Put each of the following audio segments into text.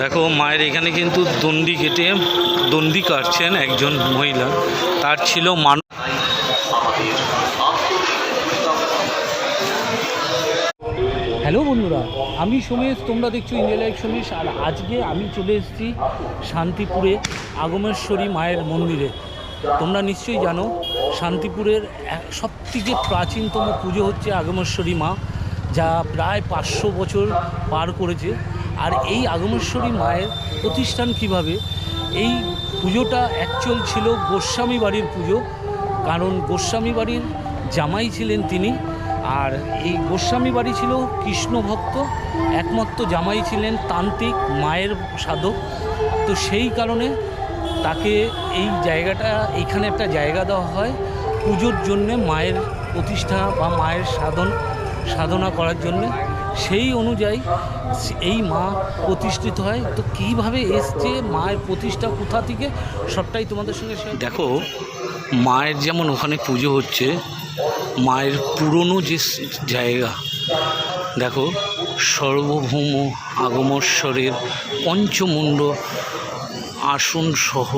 দেখো, মায়ের এখানে কিন্তু দণ্ডি কেটে দণ্ডি কাটছেন একজন মহিলা। তার ছিল মান হ্যালো বন্ধুরা, আমি সোমেশ, তোমরা দেখছ ইন্ডিয়া লাইভ সোমেশ। আর আজকে আমি চলে এসেছি শান্তিপুরে আগমেশ্বরী মায়ের মন্দিরে। তোমরা নিশ্চয়ই জানো, শান্তিপুরের সব থেকে প্রাচীনতম পুজো হচ্ছে আগমেশ্বরী মা, যা প্রায় পাঁচশো বছর পার করেছে। আর এই আগমেশ্বরী মায়ের প্রতিষ্ঠান কীভাবে? এই পুজোটা অ্যাকচুয়াল ছিল গোস্বামী বাড়ির পুজো, কারণ গোস্বামী বাড়ির জামাই ছিলেন তিনি। আর এই গোস্বামী বাড়ি ছিল কৃষ্ণভক্ত একমাত্র জামাই ছিলেন তান্ত্রিক মায়ের সাধক। তো সেই কারণে তাকে এই জায়গাটা, এইখানে একটা জায়গা দেওয়া হয় পুজোর জন্যে মায়ের প্রতিষ্ঠা বা মায়ের সাধন, সাধনা করার জন্য। সেই অনুযায়ী এই মা প্রতিষ্ঠিত হয়। তো কীভাবে এসছে, মায়ের প্রতিষ্ঠা কোথা থেকে, সবটাই তোমাদের সঙ্গে দেখো, মায়ের যেমন ওখানে পুজো হচ্ছে, মায়ের পুরনো যে জায়গা, দেখো সর্বভৌম আগমশ্বরের পঞ্চমুণ্ড আসন সহ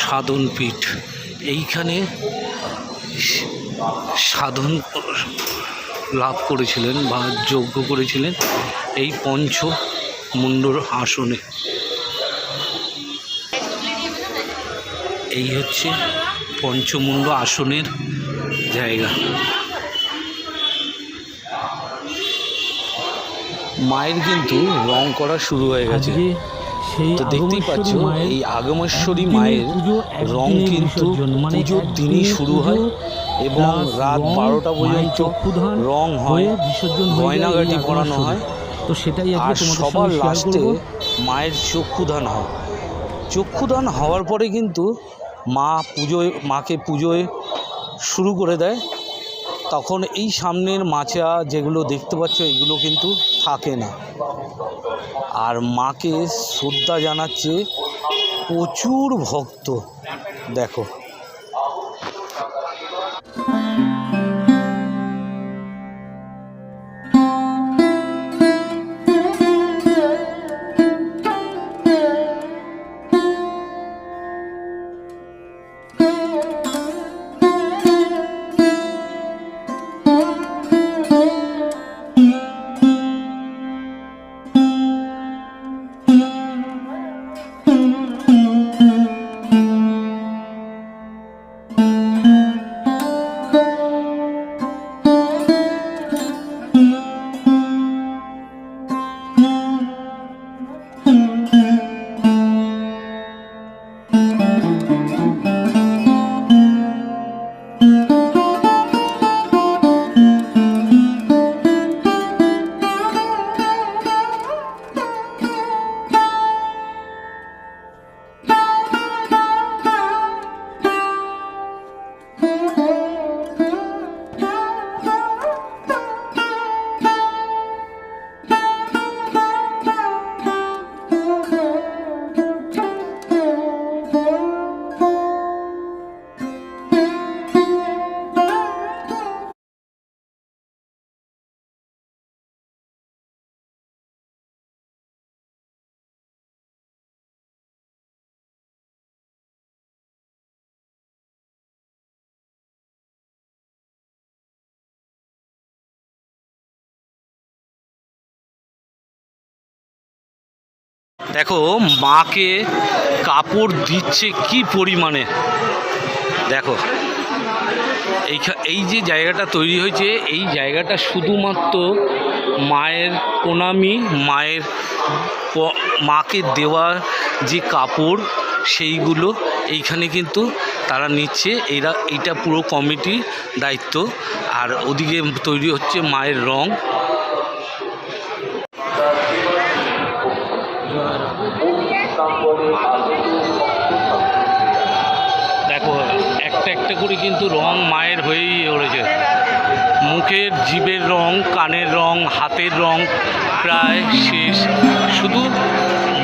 সাধন পীঠ। এইখানে সাধন লাভ করেছিলেন বা যজ্ঞ করেছিলেন এই পঞ্চ মুন্ডর আসনে। এই হচ্ছে পঞ্চমুণ্ড আসনের জায়গা। মায়ের কিন্তু রং করা শুরু হয়ে গেছে। তো দেখতেই পাচ্ছ এই আগমেশ্বরী মায়ের রং কিন্তু। মানে পুজোর দিনই শুরু হয় এবং রাত বারোটা পর্যন্ত চক্ষুদান রং হয় গয়নাগাটি পরানো হয়। তো সেটাই আর সবার লাস্টে মায়ের চক্ষুদান হয়। চক্ষুদান হওয়ার পরে কিন্তু মা পুজোয় মাকে পুজোয় শুরু করে দেয়। তখন এই সামনের মাচা যেগুলো দেখতে পাচ্ছ এগুলো কিন্তু থাকে না। আর মাকে শ্রদ্ধা জানাচ্ছে প্রচুর ভক্ত। দেখো। দেখো, মাকে কাপড় দিচ্ছে কি পরিমাণে? দেখো এই যে জায়গাটা তৈরি হয়েছে, এই জায়গাটা শুধুমাত্র মায়ের প্রণামী, মায়ের মাকে দেওয়া যে কাপড়, সেইগুলো এইখানে কিন্তু তারা নিচ্ছে। এরা, এইটা পুরো কমিটির দায়িত্ব। আর ওদিকে তৈরি হচ্ছে মায়ের রং। দেখো, একটা একটা করে কিন্তু রং মায়ের হয়েই উড়েছে মুখের, জিভের রং, কানের রং, হাতের রং প্রায় শেষ। শুধু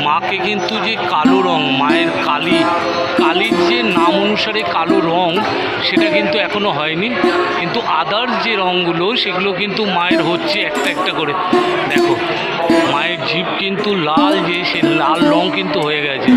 মাকে কিন্তু যে কালো রং, মায়ের কালী, কালীর যে নাম অনুসারে কালো রং, সেটা কিন্তু এখনও হয়নি। কিন্তু আদার্স যে রঙগুলো সেগুলো কিন্তু মায়ের হচ্ছে একটা একটা করে। দেখো মায়ের জিভ কিন্তু লাল যে সে লাল রং কিন্তু হয়ে গেছে।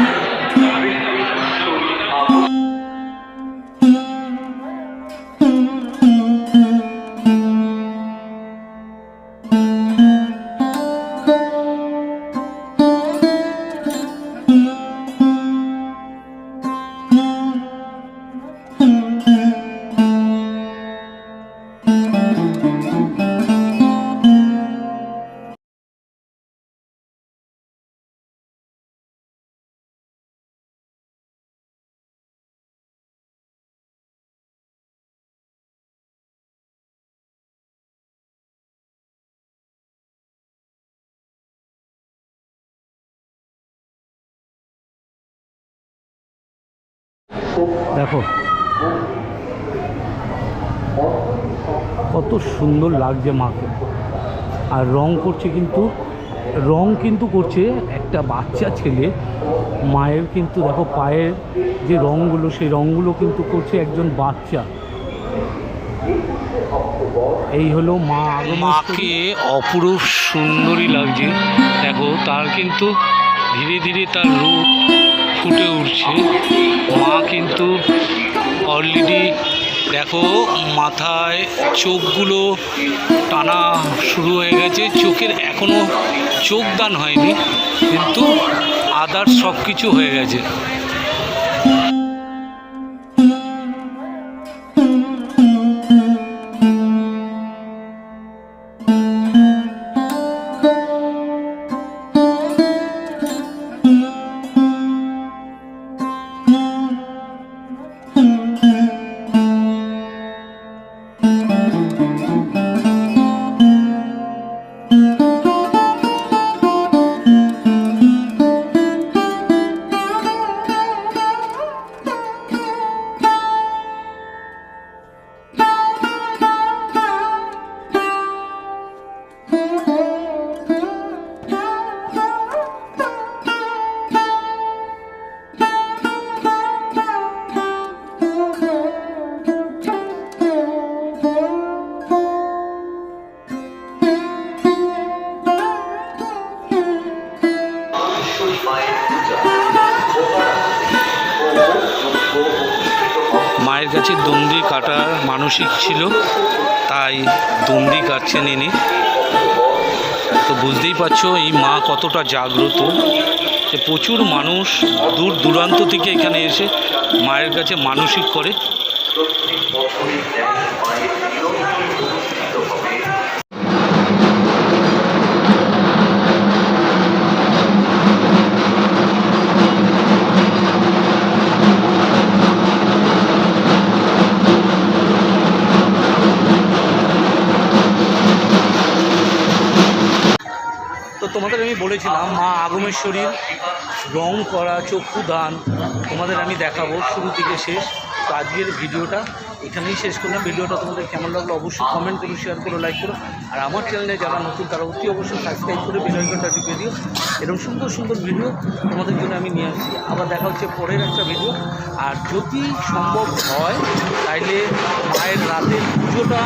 দেখো। কত সুন্দর লাগছে মাকে। আর রং করছে কিন্তু রং কিন্তু করছে একটা বাচ্চা ছেলে। মায়ের কিন্তু দেখো পায়ের যে রঙগুলো সেই রঙগুলো কিন্তু করছে একজন বাচ্চা। এই হলো মা মাকে অপরূপ সুন্দরী লাগছে। দেখো তার কিন্তু ধীরে ধীরে তার রূপ ফুটে উঠছে। মা কিন্তু অলরেডি দেখো মাথায় চোখগুলো টানা শুরু হয়ে গেছে। চোখের এখনও চোখ দান হয়নি, কিন্তু আদার সব কিছু হয়ে গেছে। মায়ের কাছে দন্দি কাটার মানসিক ছিল, তাই দন্দি কাটছেন ইনি। তো বুঝতেই পারছ, এই মা কতটা জাগ্রত যে প্রচুর মানুষ দূর দূরান্ত থেকে এখানে এসে মায়ের কাছে মানসিক করে। আমি বলেছিলাম, মা আগমেশ্বরীর রং করা, চক্ষু দান, তোমাদের আমি দেখাবো শুরু থেকে শেষ। তো আজকের ভিডিওটা এখানেই শেষ করলাম। ভিডিওটা তোমাদের কেমন লাগল অবশ্যই কমেন্ট করো শেয়ার করো লাইক করো। আর আমার চ্যানেলে যারা নতুন, তারা অতি অবশ্যই সাবস্ক্রাইব করে বেল আইকনটা টিপে দিও। এরকম সুন্দর সুন্দর ভিডিও তোমাদের জন্য আমি নিয়ে আসছি। আবার দেখা হচ্ছে পরের একটা ভিডিও আর যদি সম্ভব হয়, তাইলে মায়ের রাতের পুজোটা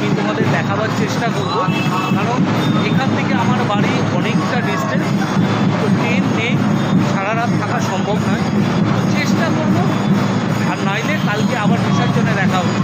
আমি তোমাদের দেখাবার চেষ্টা করব। কারণ এখান থেকে আমার বাড়ি অনেকটা ডিস্টেন্স তো ট্রেন নেই, সারা রাত থাকা সম্ভব নয়। তো চেষ্টা করব, আর নাইলে কালকে আবার বিসর্জনে দেখা হচ্ছে